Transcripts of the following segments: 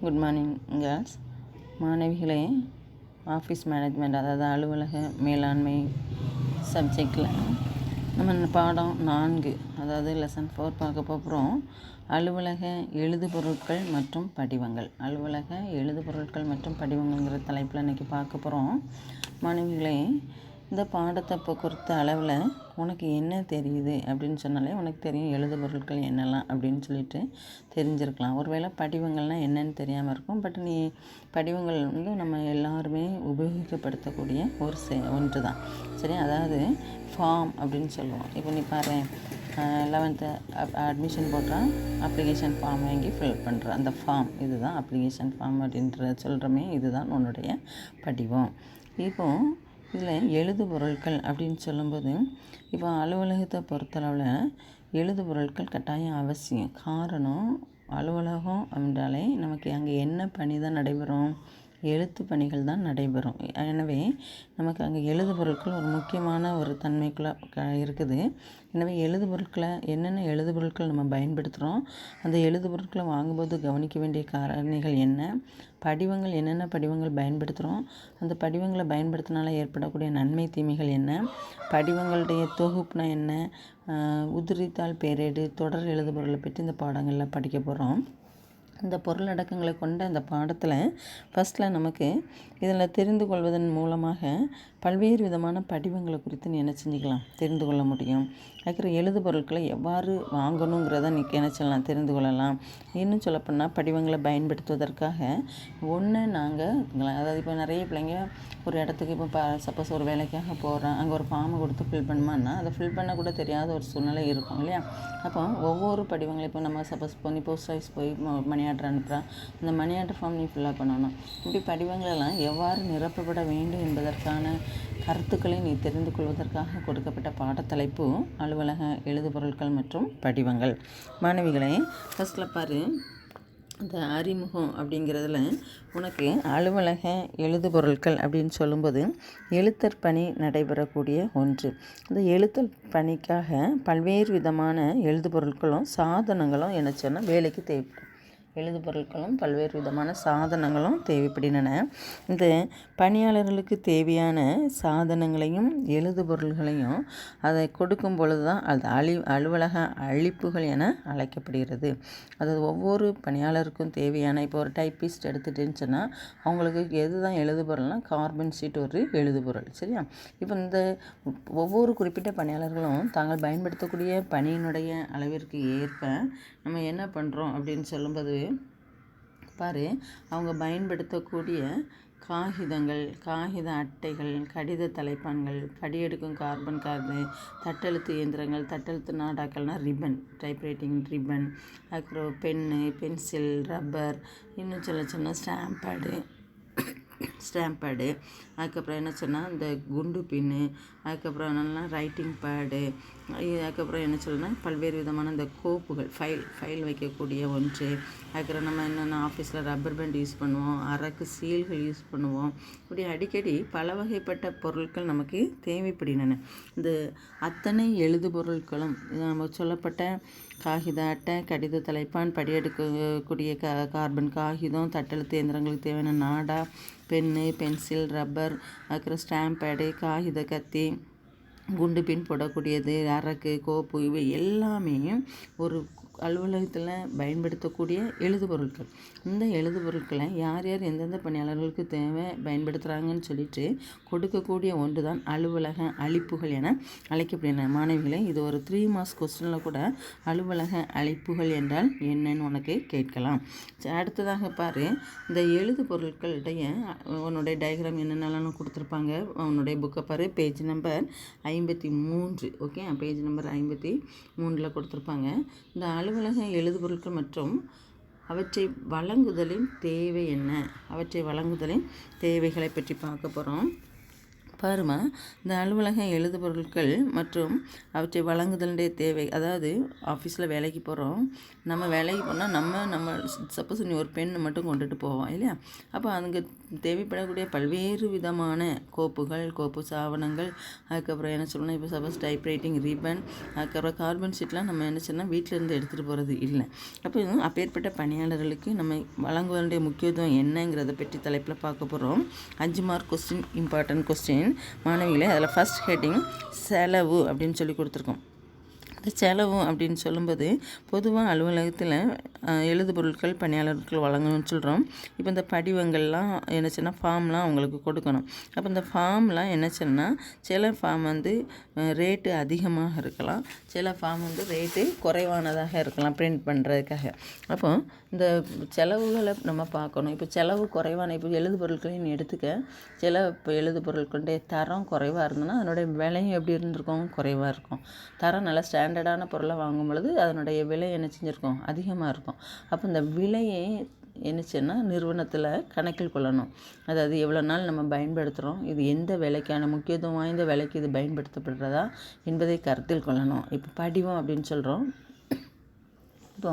Good morning girls மாணவிகளே office management அதாவது அலுவலக மேலாண்மை சப்ஜெக்டில் நம்ம இந்த பாடம் நான்கு அதாவது லெசன் ஃபோர் பார்க்க போகிறோம் அலுவலக எழுதுபொருட்கள் மற்றும் படிவங்கள். அலுவலக எழுது பொருட்கள் மற்றும் படிவங்கள்ங்கிற தலைப்பில் இன்றைக்கி பார்க்க போகிறோம் மாணவிகளே இந்த பாடத்தை இப்போ பொறுத்த அளவில் உனக்கு என்ன தெரியுது அப்படின்னு சொன்னாலே உனக்கு தெரியும் எழுது பொருட்கள் என்னெல்லாம் அப்படின்னு சொல்லிட்டு தெரிஞ்சிருக்கலாம். ஒருவேளை படிவங்கள்னால் என்னன்னு தெரியாமல் இருக்கும். பட் நீ படிவங்கள் வந்து நம்ம எல்லாருமே உபயோகப்படுத்தக்கூடிய ஒரு செ ஒன்று தான் சரி அதாவது ஃபார்ம் அப்படின்னு சொல்லுவோம். இப்போ நீ பாரு லெவன்த்து அட்மிஷன் போட்டால் அப்ளிகேஷன் ஃபார்ம் வாங்கி ஃபில் பண்ணுற அந்த ஃபார்ம் இதுதான் அப்ளிகேஷன் ஃபார்ம் அப்படின்ற சொல்கிறோமே இதுதான் உன்னுடைய படிவம். இப்போது இதில் எழுது பொருட்கள் அப்படின்னு சொல்லும்போது இப்போ அலுவலகத்தை பொறுத்தளவில் எழுது பொருட்கள் கட்டாயம் அவசியம். காரணம் அலுவலகம் அப்படின்றாலே நமக்கு அங்கே என்ன பணி தான் நடைபெறும்? எழுத்து பணிகள் தான் நடைபெறும். எனவே நமக்கு அங்கே எழுது பொருட்கள் ஒரு முக்கியமான ஒரு தன்மைக்குள்ளே க இருக்குது. எனவே எழுது பொருட்களை என்னென்ன எழுது பொருட்கள் நம்ம பயன்படுத்துகிறோம் அந்த எழுது பொருட்களை வாங்கும்போது கவனிக்க வேண்டிய காரணிகள் என்ன படிவங்கள் என்னென்ன படிவங்கள் பயன்படுத்துகிறோம் அந்த படிவங்களை பயன்படுத்தினால ஏற்படக்கூடிய நன்மை தீமைகள் என்ன படிவங்களுடைய தொகுப்புனா என்ன உதிரித்தாள் பேரேடு தொடர் எழுதுபொருளை பற்றி இந்த பாடங்களில் படிக்க போகிறோம் இந்த பொருளடக்கங்களை கொண்ட அந்த பாடத்தில் ஃபஸ்ட்டில் நமக்கு இதில் தெரிந்து கொள்வதன் மூலமாக பல்வேறு விதமான படிவங்களை குறித்து நீ என்ன செஞ்சுக்கலாம்? தெரிந்து கொள்ள முடியும். அதுக்கப்புறம் எழுது பொருட்களை எவ்வாறு வாங்கணுங்கிறத நீ என்ன சொல்லலாம்? தெரிந்து கொள்ளலாம். இன்னும் சொல்லப்போனால் படிவங்களை பயன்படுத்துவதற்காக ஒன்று நாங்கள் அதாவது இப்போ நிறைய பிள்ளைங்க ஒரு இடத்துக்கு இப்போ ப சப்போஸ் ஒரு வேலைக்காக போகிறோம் அங்கே ஒரு ஃபார்மை கொடுத்து ஃபில் பண்ணுமான்னா அதை ஃபில் பண்ண கூட தெரியாத ஒரு சூழ்நிலை இருக்கும் இல்லையா? அப்போ ஒவ்வொரு படிவங்களும் இப்போ நம்ம சப்போஸ் போய் போஸ்ட் ஆஃபீஸ் போய் மணி ஆர்டர் அனுப்புகிறா இந்த மணி ஆர்டர் ஃபார்ம் நீ ஃபில்லப் பண்ணணும். இப்படி படிவங்களெல்லாம் எவ்வாறு நிரப்பப்பட வேண்டும் என்பதற்கான கருத்துக்களை நீ தெரிந்து கொள்வதற்காக கொடுக்கப்பட்ட பாடத்தலைப்பு அலுவலக எழுதுபொருட்கள் மற்றும் படிவங்கள். மாணவிகளை ஃபஸ்ட்டில் பாரு. இந்த அறிமுகம் அப்படிங்கிறதுல உனக்கு அலுவலக எழுதுபொருட்கள் அப்படின்னு சொல்லும்போது எழுத்தர் பணி நடைபெறக்கூடிய ஒன்று. இந்த எழுத்தர் பணிக்காக பல்வேறு விதமான எழுதுபொருட்களும் சாதனங்களும் என்ன சொன்னால் வேலைக்கு தேவைப்படும் எழுது பொருட்களும் பல்வேறு விதமான சாதனங்களும் தேவைப்படுகின்றன. இந்த பணியாளர்களுக்கு தேவையான சாதனங்களையும் எழுது பொருள்களையும் அதை கொடுக்கும் பொழுது தான் அது அழி அலுவலக அழிப்புகள் என அழைக்கப்படுகிறது. அதாவது ஒவ்வொரு பணியாளருக்கும் தேவையான இப்போ ஒரு டைப்பிஸ்ட் எடுத்துகிட்டுன்னு சொன்னால் அவங்களுக்கு எது தான் எழுது பொருள்னால் கார்பன் ஷீட் ஒரு எழுது பொருள் சரியா? இப்போ இந்த ஒவ்வொரு குறிப்பிட்ட பணியாளர்களும் தாங்கள் பயன்படுத்தக்கூடிய பணியினுடைய அளவிற்கு ஏற்ப நம்ம என்ன பண்ணுறோம் அப்படின்னு சொல்லும்போது பாரு அவங்க பயன்படுத்தக்கூடிய காகிதங்கள் காகித அட்டைகள் கடித தலைப்பான்கள் படியெடுக்கும் கார்பன் கார்டு தட்டெழுத்து இயந்திரங்கள் தட்டெழுத்து நாடாக்கள்னால் ரிப்பன் டைப்ரைட்டிங் ரிப்பன் அப்புறம் பென்னு பென்சில் ரப்பர் இன்னும் சொல்ல சின்ன ஸ்டாம்ப் பேடு ஸ்டாம்ப் பேடு அதுக்கப்புறம் என்ன சொன்னால் இந்த குண்டு பின்னு அதுக்கப்புறம் என்னென்னா ரைட்டிங் பேடு அதுக்கப்புறம் என்ன சொல்லணும்னா பல்வேறு விதமான இந்த கோப்புகள் ஃபைல் ஃபைல் வைக்கக்கூடிய ஒன்று. அதுக்கப்புறம் நம்ம என்னென்ன ஆஃபீஸில் ரப்பர் பேண்ட் யூஸ் பண்ணுவோம் அரக்கு சீல்கள் யூஸ் பண்ணுவோம். இப்படி அடிக்கடி பல வகைப்பட்ட பொருட்கள் நமக்கு தேவைப்படுகின்றன. இந்த அத்தனை எழுது பொருட்களும் நம்ம சொல்லப்பட்ட காகித அட்டை கடித தலைப்பான் படியெடுக்கக்கூடிய க கார்பன் காகிதம் தட்டெழுத்து இயந்திரங்களுக்கு தேவையான நாடா பென்னு பென்சில் ரப்பர் அப்புறம் ஸ்டாம்ப் பேடு காகித கத்தி குண்டு பின் போடக்கூடியது அரக்கு கோப்பு இவை எல்லாமே ஒரு அலுவலகத்தில் பயன்படுத்தக்கூடிய எழுது பொருட்கள் இந்த எழுது பொருட்களை யார் யார் எந்தெந்த பணியாளர்களுக்கு தேவை பயன்படுத்துகிறாங்கன்னு சொல்லிட்டு கொடுக்கக்கூடிய ஒன்று தான் அலுவலக அழிப்புகள் என அழைக்கப்படுகின்றன. மாணவிகளை இது ஒரு த்ரீ மார்க்ஸ் கொஸ்டினில் கூட அலுவலக அழைப்புகள் என்றால் என்னன்னு உனக்கு கேட்கலாம். அடுத்ததாக பாரு இந்த எழுது பொருட்களுடைய உன்னுடைய டயக்ராம் என்னென்னலாம் கொடுத்துருப்பாங்க? உன்னுடைய புக்கை பாரு பேஜ் நம்பர் ஐம்பத்தி மூன்று ஓகே பேஜ் நம்பர் ஐம்பத்தி மூணில் கொடுத்துருப்பாங்க. இந்த அலு அலுவலக எழுதுபொருட்கள் மற்றும் அவற்றை வழங்குதலின் தேவை என்ன? அவற்றை வழங்குதலின் தேவைகளை பற்றி பார்க்க போகிறோம் பாருமா இந்த அலுவலக எழுதுபொருட்கள் மற்றும் அவற்றை வழங்குதலுடைய தேவை. அதாவது ஆஃபீஸில் வேலைக்கு போகிறோம் நம்ம வேலைக்கு போனால் நம்ம நம்ம சப்போஸ் நீ ஒரு பெண் மட்டும் கொண்டுட்டு போவோம் இல்லையா? அப்போ அங்கே தேவைப்படக்கூடிய பல்வேறு விதமான கோப்புகள் கோப்பு சாவணங்கள் அதுக்கப்புறம் என்ன சொல்லணும்? இப்போ சப்போஸ் டைப்ரைட்டிங் ரிப்பன் அதுக்கப்புறம் கார்பன் ஷீட்லாம் நம்ம என்ன சொன்னால் வீட்டிலேருந்து எடுத்துகிட்டு போகிறது இல்லை. அப்போ அப்பேற்பட்ட பணியாளர்களுக்கு நம்ம வழங்குவதனுடைய முக்கியத்துவம் என்னங்கிறத பற்றி தலைப்பில் பார்க்க போகிறோம் அஞ்சு மார்க் கொஸ்டின் இம்பார்ட்டன்ட் கொஸ்டின் மாணவிகளை அதில் ஃபஸ்ட் ஹெட்டிங் செலவு அப்படின்னு சொல்லி கொடுத்துருக்கோம். இந்த செலவு அப்படின்னு சொல்லும்போது பொதுவாக அலுவலகத்தில் எழுது பொருட்கள் பணியாளர்கள் வழங்கணும்னு சொல்கிறோம் இப்போ இந்த படிவங்கள்லாம் என்னச்சுன்னா ஃபார்ம்லாம் அவங்களுக்கு கொடுக்கணும். அப்போ இந்த ஃபார்ம்லாம் என்னச்சுன்னா சில ஃபார்ம் வந்து ரேட்டு அதிகமாக இருக்கலாம். சில ஃபார்ம் வந்து ரேட்டு குறைவானதாக இருக்கலாம் பிரிண்ட் பண்ணுறதுக்காக அப்போ இந்த செலவுகளை நம்ம பார்க்கணும். இப்போ செலவு குறைவான இப்போ எழுது பொருட்களையும் எடுத்துக்க. சில இப்போ எழுது பொருட்களுடைய தரம் குறைவாக இருந்ததுன்னா அதனுடைய விலையும் எப்படி இருந்திருக்கும்? குறைவாக இருக்கும். தரம் நல்லா ஸ்டாண்டர்டான பொருளை வாங்கும் பொழுது அதனுடைய விலை என்ன செஞ்சுருக்கும்? அதிகமாக இருக்கும். அப்போ இந்த விலையை என்னச்சுன்னா நிறுவனத்தில் கணக்கில் கொள்ளணும். அதாவது எவ்வளோ நாள் நம்ம பயன்படுத்துகிறோம் இது எந்த விலைக்கான முக்கியத்துவம் வாய்ந்த விலைக்கு இது பயன்படுத்தப்படுறதா என்பதை கருத்தில் கொள்ளணும். இப்போ படிவம் அப்படின்னு சொல்கிறோம் இப்போ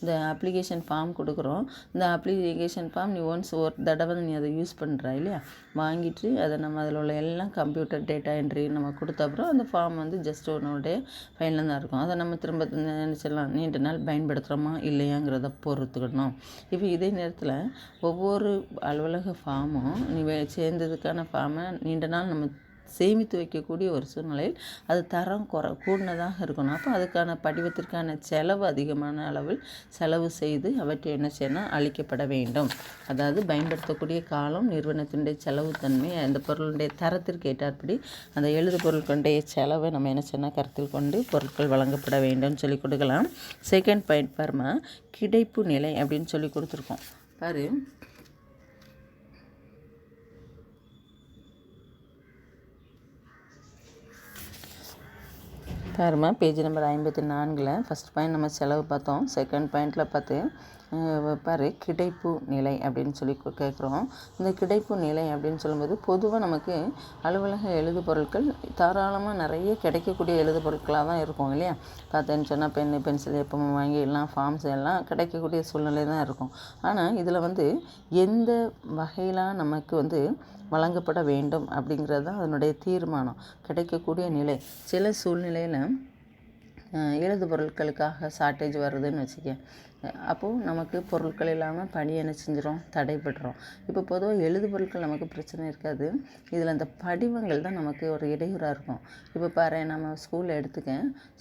இந்த அப்ளிகேஷன் ஃபார்ம் கொடுக்குறோம். இந்த அப்ளிகேஷன் ஃபார்ம் நீ ஒன்ஸ் ஒரு தடவை நீ அதை யூஸ் பண்ணுற இல்லையா? வாங்கிட்டு அதை நம்ம அதில் உள்ள எல்லாம் கம்ப்யூட்டர் டேட்டா என்ட்ரி நம்ம கொடுத்த அப்புறம் அந்த ஃபார்ம் வந்து ஜஸ்ட் உன்னோடைய ஃபைனில் தான் இருக்கும். அதை நம்ம திரும்ப நினச்சிடலாம். நீண்ட நாள் பயன்படுத்துகிறோமா இல்லையாங்கிறத பொறுத்துக்கணும். இப்போ இதே நேரத்தில் ஒவ்வொரு அலுவலக ஃபார்மும் நீ சேர்ந்ததுக்கான ஃபார்மை நீண்ட நாள் நம்ம சேமித்து வைக்கக்கூடிய ஒரு சூழ்நிலையில் அது தரம் குறை கூடினதாக இருக்கணும். அப்போ அதுக்கான படிவத்திற்கான செலவு அதிகமான அளவில் செலவு செய்து அவற்றை என்ன செய்யணும் அளிக்கப்பட வேண்டும். அதாவது பயன்படுத்தக்கூடிய காலம் நிறுவனத்தினுடைய செலவு தன்மை அந்த பொருளுடைய தரத்திற்கு ஏற்றாற்படி அந்த எழுது பொருட்களுடைய செலவை நம்ம என்ன செய்யணும் கருத்தில் கொண்டு பொருட்கள் வழங்கப்பட வேண்டும்னு சொல்லி கொடுக்கலாம். செகண்ட் பாயிண்ட் பாருமா கிடைப்பு நிலை அப்படின்னு சொல்லி கொடுத்துருக்கோம். பாரு பாருமா பேஜ் நம்பர் ஐம்பத்தி நான்கில். ஃபஸ்ட் பாயிண்ட் நம்ம செலவு பார்த்தோம். செகண்ட் பாயிண்டில் பார்த்து பாரு கிடைப்பு நிலை அப்படின்னு சொல்லி கேட்குறோம் இந்த கிடைப்பு நிலை அப்படின்னு சொல்லும்போது பொதுவாக நமக்கு அலுவலக எழுது பொருட்கள் தாராளமாக நிறைய கிடைக்கக்கூடிய எழுது பொருட்களாக தான் இருக்கும் இல்லையா? பார்த்தேன்னு சொன்னால் பென்னு பென்சில் எப்பவும் வாங்கி எல்லாம் ஃபார்ம்ஸ் எல்லாம் கிடைக்கக்கூடிய சூழ்நிலை தான் இருக்கும். ஆனால் இதில் வந்து எந்த வகையிலாம் நமக்கு வந்து வழங்கப்பட வேண்டும் அப்படிங்கிறது தான் அதனுடைய தீர்மானம். கிடைக்கக்கூடிய நிலை. சில சூழ்நிலையில் எழுது பொருட்களுக்காக ஷார்ட்டேஜ் வருதுன்னு வச்சுக்கேன். அப்போது நமக்கு பொருட்கள் இல்லாமல் பணி என்ன செஞ்சிடும் தடைபடுறோம் இப்போ பொதுவாக எழுது பொருட்கள் நமக்கு பிரச்சனை இருக்காது. இதில் அந்த படிவங்கள் தான் நமக்கு ஒரு இடையூறாக இருக்கும். இப்போ பாரு நம்ம ஸ்கூலில் எடுத்துக்க.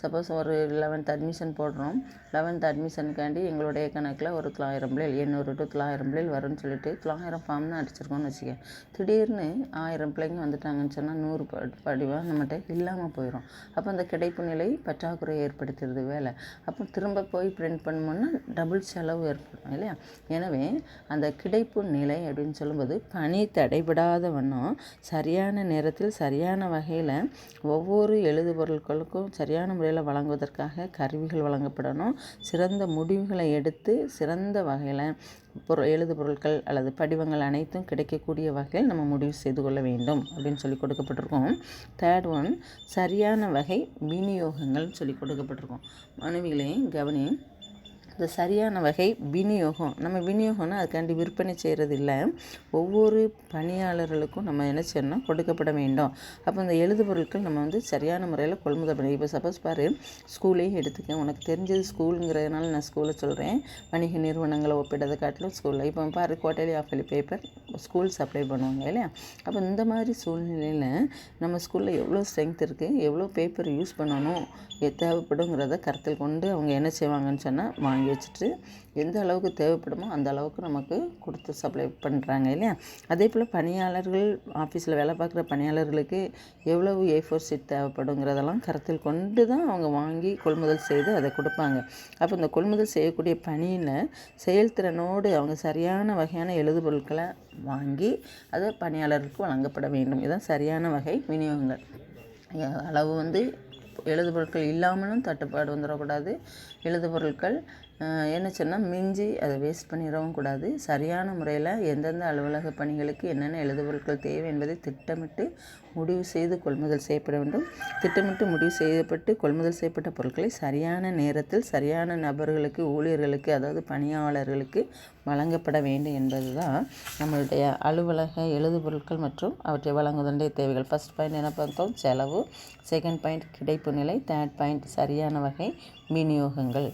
சப்போஸ் ஒரு லெவன்த் அட்மிஷன் போடுறோம். லெவன்த் அட்மிஷனுக்காண்டி எங்களுடைய கணக்கில் ஒரு தொள்ளாயிரம் பிள்ளைகள் எண்ணூறு டு தொள்ளாயிரம் பிள்ளைகள் வரும்னு சொல்லிட்டு தொள்ளாயிரம் ஃபார்ம் தான் அடிச்சிருக்கோம்னு வச்சுக்க திடீர்னு ஆயிரம் பிள்ளைங்க வந்துட்டாங்கன்னு சொன்னால் நூறு ப படிவம் நம்மகிட்ட இல்லாமல் போயிடும் அப்போ அந்த கிடைப்பு நிலை பற்றாக்குறை ஏற்படுத்துறது வேலை. அப்போ திரும்ப போய் பிரிண்ட் பண்ணோம்னா டபுள் செலவு ஏற்படும் இல்லையா? எனவே அந்த கிடைப்பு நிலை அப்படின்னு சொல்லும்போது பணி தடைபடாத வண்ணம் சரியான நேரத்தில் சரியான வகையில் ஒவ்வொரு எழுது பொருட்களுக்கும் சரியான முறையில் வழங்குவதற்காக கருவிகள் வழங்கப்படணும். சிறந்த முடிவுகளை எடுத்து சிறந்த வகையில் பொருள் எழுது பொருட்கள் அல்லது படிவங்கள் அனைத்தும் கிடைக்கக்கூடிய வகையில் நம்ம முடிவு செய்து கொள்ள வேண்டும் அப்படின்னு சொல்லி கொடுக்கப்பட்டிருக்கோம். தேர்ட் ஒன் சரியான வகை விநியோகங்கள்னு சொல்லி கொடுக்கப்பட்டிருக்கோம். மாணவிகளே கவனி இந்த சரியான வகை விநியோகம். நம்ம விநியோகம்னா அதுக்காண்டி விற்பனை செய்கிறது இல்லை ஒவ்வொரு பணியாளர்களுக்கும் நம்ம என்ன செய்யணும் கொடுக்கப்பட வேண்டும். அப்போ இந்த எழுது பொருட்கள் நம்ம வந்து சரியான முறையில் கொள்முதல் பண்ணி இப்போ சப்போஸ் பாரு ஸ்கூலையும் எடுத்துக்க உனக்கு தெரிஞ்சது ஸ்கூலுங்கிறதுனால நான் ஸ்கூலை சொல்கிறேன் வணிக நிறுவனங்களை ஒப்பிடுறதை காட்டிலும் ஸ்கூலில் இப்போ பாரு குவார்டர்லி ஆஃபலி பேப்பர் ஸ்கூல் சப்ளை பண்ணுவாங்க இல்லையா? அப்போ இந்த மாதிரி சூழ்நிலையில் நம்ம ஸ்கூலில் எவ்வளோ ஸ்ட்ரென்த் இருக்குது எவ்வளோ பேப்பர் யூஸ் பண்ணணும் தேவைப்படுங்கிறத கருத்தில் கொண்டு அவங்க என்ன செய்வாங்கன்னு சொன்னால் வாங்க வச்சுட்டு எந்த அளவுக்கு தேவைப்படுமோ அந்த அளவுக்கு நமக்கு கொடுத்து சப்ளை பண்ணுறாங்க இல்லையா? அதே போல் பணியாளர்கள் ஆஃபீஸில் வேலை பார்க்குற பணியாளர்களுக்கு எவ்வளவு ஏ ஃபோர் சீட் தேவைப்படுங்கிறதெல்லாம் கருத்தில் கொண்டு தான் அவங்க வாங்கி கொள்முதல் செய்து அதை கொடுப்பாங்க. அப்போ இந்த கொள்முதல் செய்யக்கூடிய பணியில் செயல்திறனோடு அவங்க சரியான வகையான எழுது பொருட்களை வாங்கி அதை பணியாளருக்கு வழங்கப்பட வேண்டும். இதுதான் சரியான வகை விநியோகங்கள். அளவு வந்து எழுது பொருட்கள் இல்லாமலும் தட்டுப்பாடு வந்துடக்கூடாது. எழுது பொருட்கள் என்ன சொன்னால் மிஞ்சி அதை வேஸ்ட் பண்ணிடவும் கூடாது. சரியான முறையில் எந்தெந்த அலுவலக பணிகளுக்கு என்னென்ன எழுதுபொருட்கள் தேவை என்பதை திட்டமிட்டு முடிவு செய்து கொள்முதல் செய்யப்பட வேண்டும். திட்டமிட்டு முடிவு செய்யப்பட்டு கொள்முதல் செய்யப்பட்ட பொருட்களை சரியான நேரத்தில் சரியான நபர்களுக்கு ஊழியர்களுக்கு அதாவது பணியாளர்களுக்கு வழங்கப்பட வேண்டும் என்பது தான் நம்மளுடைய அலுவலக எழுதுபொருட்கள் மற்றும் அவற்றை வழங்குவதனுடைய தேவைகள். ஃபர்ஸ்ட் பாயிண்ட் என்ன பார்த்தோம்? செலவு. செகண்ட் பாயிண்ட் கிடைப்பு நிலை. தேர்ட் பாயிண்ட் சரியான வகை விநியோகங்கள்.